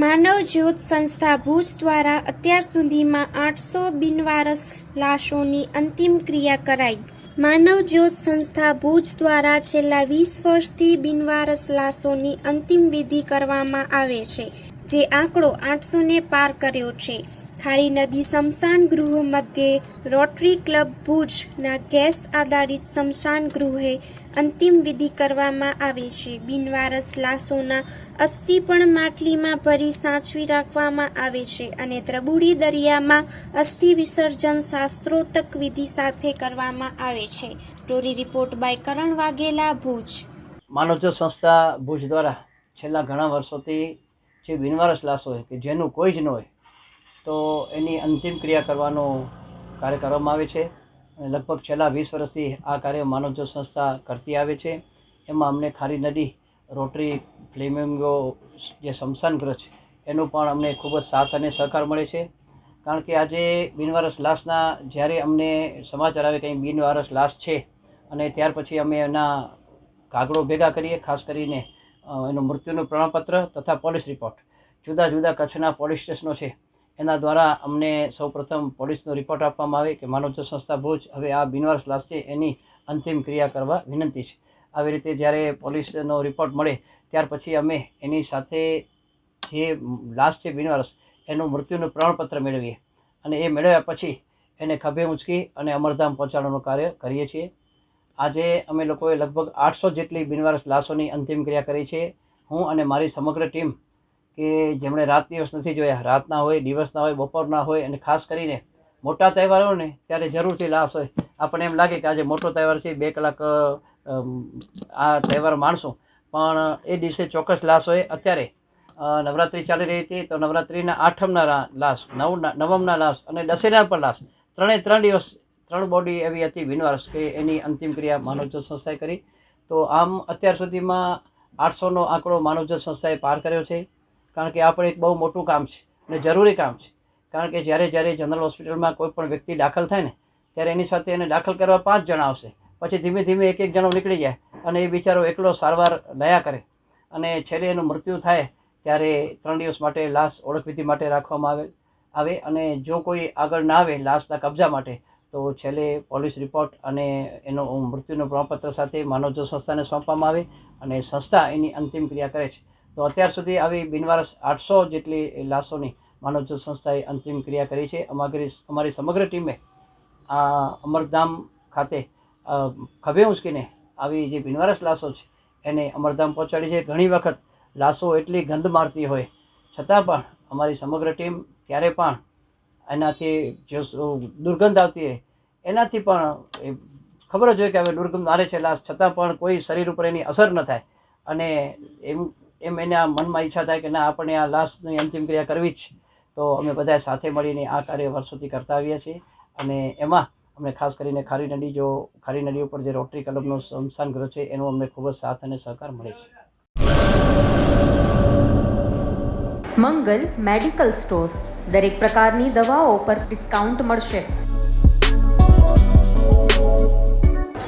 માનવ જ્યોત સંસ્થા ભુજ દ્વારા અત્યાર સુધીમાં આઠસો બિનવારસ લાશોની અંતિમ ક્રિયા કરાઈ. માનવ જ્યોત સંસ્થા ભુજ દ્વારા છેલ્લા વીસ વર્ષથી બિનવારસ લાશોની અંતિમ વિધિ કરવામાં આવે છે, જે આંકડો આઠસોને પાર કર્યો છે. ખારી નદી સ્મશાન ગૃહ મધ્યે રોટરી ક્લબ ભુજના ગેસ આધારિત સ્મશાન ગૃહે અંતિમ વિધિ કરવામાં આવે છે. બિનવારસ લાશોના અસ્થિ પણ માટલીમાં ભરી સાચવી રાખવામાં આવે છે અને ત્રબુડી દરિયામાં અસ્થિ વિસર્જન શાસ્ત્રોતક વિધિ સાથે કરવામાં આવે છે. Story report by Karan Vaghela, Bhuj. માનવજો સંસ્થા ભુજ દ્વારા છેલ્લા ઘણા વર્ષોથી જે બિનવારસ લાશો હોય કે જેનું કોઈ જ ન હોય, તો એની અંતિમ ક્રિયા કરવાનો કાર્ય કરવામાં આવે છે. લગભગ છેલ્લા વીસ વર્ષથી આ કાર્ય માનવજ્યોત સંસ્થા કરતી આવે છે. એમાં અમને ખારી નદી રોટરી, ફ્લેમિંગો, જે સ્મશાન ગૃહ છે, એનું પણ અમને ખૂબ જ સાથ અને સહકાર મળે છે. કારણ કે આજે બિનવારસ લાશના જ્યારે અમને સમાચાર આવે કંઈ બિનવારસ લાશ છે અને ત્યાર પછી અમે એના કાગળો ભેગા કરીએ, ખાસ કરીને એનું મૃત્યુનું પ્રમાણપત્ર તથા પોલીસ રિપોર્ટ. જુદા જુદા કચ્છના પોલીસ સ્ટેશનો છે. એના દ્વારા અમને સૌપ્રથમ પોલીસનો રિપોર્ટ આપવામાં આવે કે માનવતા સંસ્થા ભુજ હવે આ બિનવારસ લાશ છે એની અંતિમ ક્રિયા કરવા વિનંતી છે. આવી રીતે જ્યારે પોલીસનો રિપોર્ટ મળે, ત્યાર પછી અમે એની સાથે જે લાશ છે બિનવારસ એનું મૃત્યુનું પ્રમાણપત્ર મેળવીએ અને એ મેળવ્યા પછી એને ખભે ઉંચકી અને અમરધામ પહોંચાડવાનું કાર્ય કરીએ છીએ. આજે અમે લોકોએ લગભગ આઠસો જેટલી બિનવારસ લાશોની અંતિમ ક્રિયા કરી છે. હું અને મારી સમગ્ર ટીમ કે જેમણે રાત દિવસ નથી જોયા, રાતના હોય, દિવસના હોય, બપોરના હોય અને ખાસ કરીને મોટા તહેવાર હોય ને ત્યારે જરૂરથી લાશ હોય. આપણને એમ લાગે કે આજે મોટો તહેવાર છે, બે કલાક આ તહેવાર માણશું પણ એ દિવસે ચોક્કસ લાશ હોય. અત્યારે નવરાત્રિ ચાલી રહી હતી તો નવરાત્રિના આઠમના લાશ નવ નવમના લાશ અને દશેરા પણ લાશ. ત્રણે ત્રણ દિવસ, ત્રણ બોડી એવી હતી વિનવાર્સ કે એની અંતિમ ક્રિયા માનવજ્યોત સંસ્થાએ કરી. તો આમ અત્યાર સુધીમાં આઠસોનો આંકડો માનવજ્યોત સંસ્થાએ પાર કર્યો છે. કારણ કે આ પણ એક બહુ મોટું કામ છે અને જરૂરી કામ છે. કારણ કે જ્યારે જ્યારે જનરલ હોસ્પિટલમાં કોઈ પણ વ્યક્તિ દાખલ થાય ને, ત્યારે એની સાથે એને દાખલ કરવા પાંચ જણા આવશે. પછી ધીમે ધીમે એક એક જણો નીકળી જાય અને એ બિચારો એકલો સારવાર લયા કરે. અને છેલ્લે એનું મૃત્યુ થાય ત્યારે ત્રણ દિવસ માટે લાશ ઓળખવિધિ માટે રાખવામાં આવે આવે અને જો કોઈ આગળ ના આવે લાશના કબજા માટે, તો છેલ્લે પોલીસ રિપોર્ટ અને એનો મૃત્યુનું પ્રમાણપત્ર સાથે માનવજો સંસ્થાને સોંપવામાં આવે અને સંસ્થા એની અંતિમ ક્રિયા કરે છે. તો અત્યાર સુધી આવી બિનવારસ આઠસો જેટલી લાશોની માનવજ્યોત સંસ્થાએ અંતિમ ક્રિયા કરી છે. અમારી અમારી સમગ્ર ટીમે આ અમરધામ ખાતે ખભે ઉંચકીને આવી જે બિનવારસ લાશો છે, એને અમરધામ પહોંચાડી છે. ઘણી વખત લાશો એટલી ગંધ મારતી હોય, છતાં પણ અમારી સમગ્ર ટીમ ક્યારે પણ એનાથી જો દુર્ગંધ આવતી હોય, એનાથી પણ ખબર જ હોય કે હવે દુર્ગંધ મારે છે લાશ, છતાં પણ કોઈ શરીર ઉપર એની અસર ન થાય. અને એમ એમ એના મનમાં ઈચ્છા થાય કે ના, આપણે આ લાશની અંતિમ ક્રિયા કરવી જ તો અમે બધા સાથે મળીને આ કાર્ય વર્ષોથી કરતા આવ્યા છીએ. અને એમાં અમને ખાસ કરીને ખારી નદી જો, ખારી નદી ઉપર જે રોટરી ક્લબનો સ્મશાન ગૃહ છે, એનો અમને ખૂબ જ સાથ અને સહકાર મળે છે. Mangal medical store. દરેક પ્રકારની દવાઓ પર ડિસ્કાઉન્ટ મળશે.